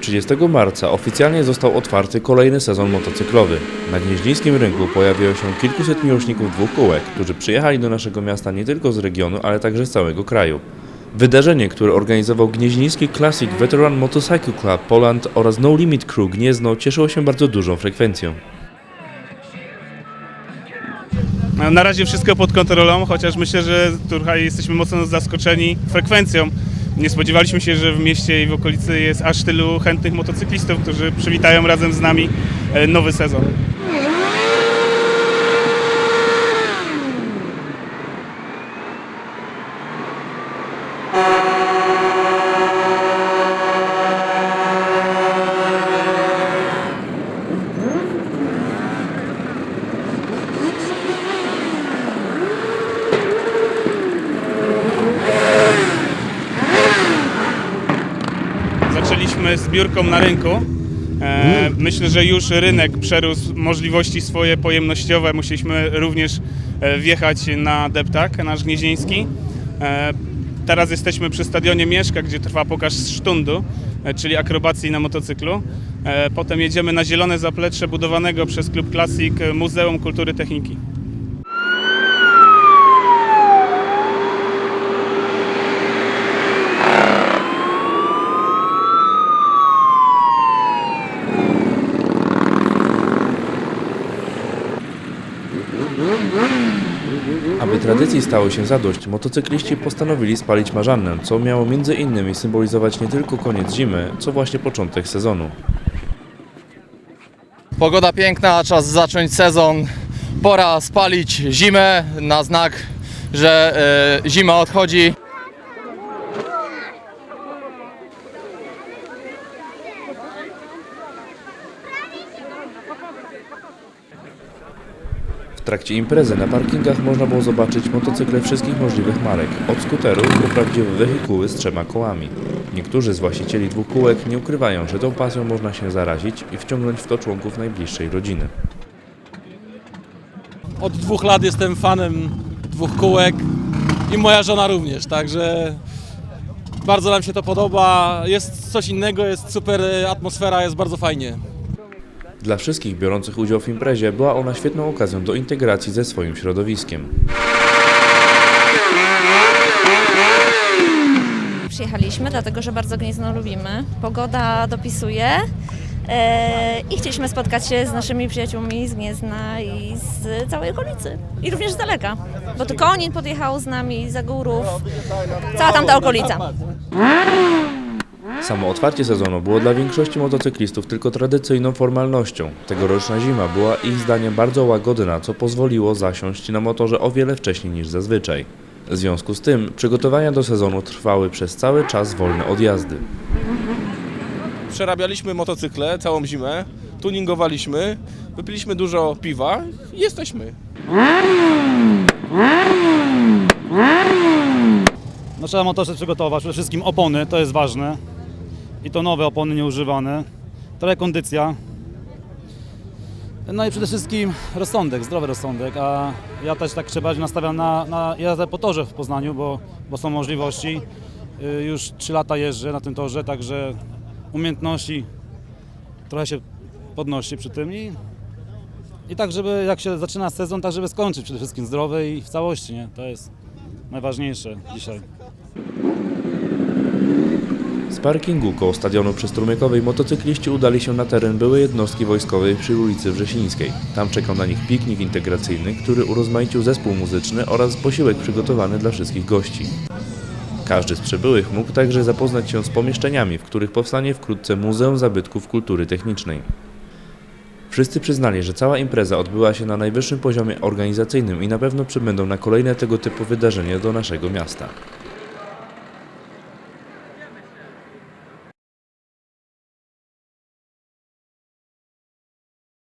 Trzydziestego marca oficjalnie został otwarty kolejny sezon motocyklowy. Na gnieźnieńskim rynku pojawiło się kilkuset miłośników dwóch kółek, którzy przyjechali do naszego miasta nie tylko z regionu, ale także z całego kraju. Wydarzenie, które organizował Gnieźnieński Classic Veteran Motorcycle Club Poland oraz No Limit Crew Gniezno cieszyło się bardzo dużą frekwencją. Na razie wszystko pod kontrolą, chociaż myślę, że tutaj jesteśmy mocno zaskoczeni frekwencją. Nie spodziewaliśmy się, że w mieście i w okolicy jest aż tylu chętnych motocyklistów, którzy przywitają razem z nami e, nowy sezon. Zbiórką na rynku. E, myślę, że już rynek przerósł możliwości swoje pojemnościowe. Musieliśmy również e, wjechać na deptak, nasz gnieźnieński. E, teraz jesteśmy przy stadionie Mieszka, gdzie trwa pokaz sztundu, e, czyli akrobacji na motocyklu. E, potem jedziemy na zielone zaplecze budowanego przez Klub Classic Muzeum Kultury Techniki. Aby tradycji stało się zadość, motocykliści postanowili spalić marzannę, co miało między innymi symbolizować nie tylko koniec zimy, co właśnie początek sezonu. Pogoda piękna, czas zacząć sezon. Pora spalić zimę na znak, że e, zima odchodzi. W trakcie imprezy na parkingach można było zobaczyć motocykle wszystkich możliwych marek, od skuterów po prawdziwe wehikuły z trzema kołami. Niektórzy z właścicieli dwóch kółek nie ukrywają, że tą pasją można się zarazić i wciągnąć w to członków najbliższej rodziny. Od dwóch lat jestem fanem dwóch kółek i moja żona również, także bardzo nam się to podoba. Jest coś innego, jest super atmosfera, jest bardzo fajnie. Dla wszystkich biorących udział w imprezie była ona świetną okazją do integracji ze swoim środowiskiem. Przyjechaliśmy, dlatego że bardzo Gniezno lubimy. Pogoda dopisuje e, i chcieliśmy spotkać się z naszymi przyjaciółmi z Gniezna i z całej okolicy. I również z daleka, bo tu Konin podjechał z nami, za Górów, cała tamta okolica. Samo otwarcie sezonu było dla większości motocyklistów tylko tradycyjną formalnością. Tegoroczna zima była ich zdaniem bardzo łagodna, co pozwoliło zasiąść na motorze o wiele wcześniej niż zazwyczaj. W związku z tym przygotowania do sezonu trwały przez cały czas wolne od jazdy. Przerabialiśmy motocykle całą zimę, tuningowaliśmy, wypiliśmy dużo piwa i jesteśmy. No trzeba motorze przygotować, przede wszystkim opony, to jest ważne. I to nowe opony, nieużywane. Trochę kondycja. No i przede wszystkim rozsądek, zdrowy rozsądek, a ja też tak się bardziej nastawiam na, na jazdę po torze w Poznaniu, bo, bo są możliwości. Y, Już 3 lata jeżdżę na tym torze, także umiejętności trochę się podnosi przy tym i, i tak, żeby jak się zaczyna sezon, tak żeby skończyć przede wszystkim zdrowy i w całości, nie? To jest najważniejsze dzisiaj. Parkingu koło stadionu przystrumykowej motocykliści udali się na teren byłej jednostki wojskowej przy ulicy Wrzesińskiej. Tam czekał na nich piknik integracyjny, który urozmaicił zespół muzyczny oraz posiłek przygotowany dla wszystkich gości. Każdy z przybyłych mógł także zapoznać się z pomieszczeniami, w których powstanie wkrótce Muzeum Zabytków Kultury Technicznej. Wszyscy przyznali, że cała impreza odbyła się na najwyższym poziomie organizacyjnym i na pewno przybędą na kolejne tego typu wydarzenia do naszego miasta.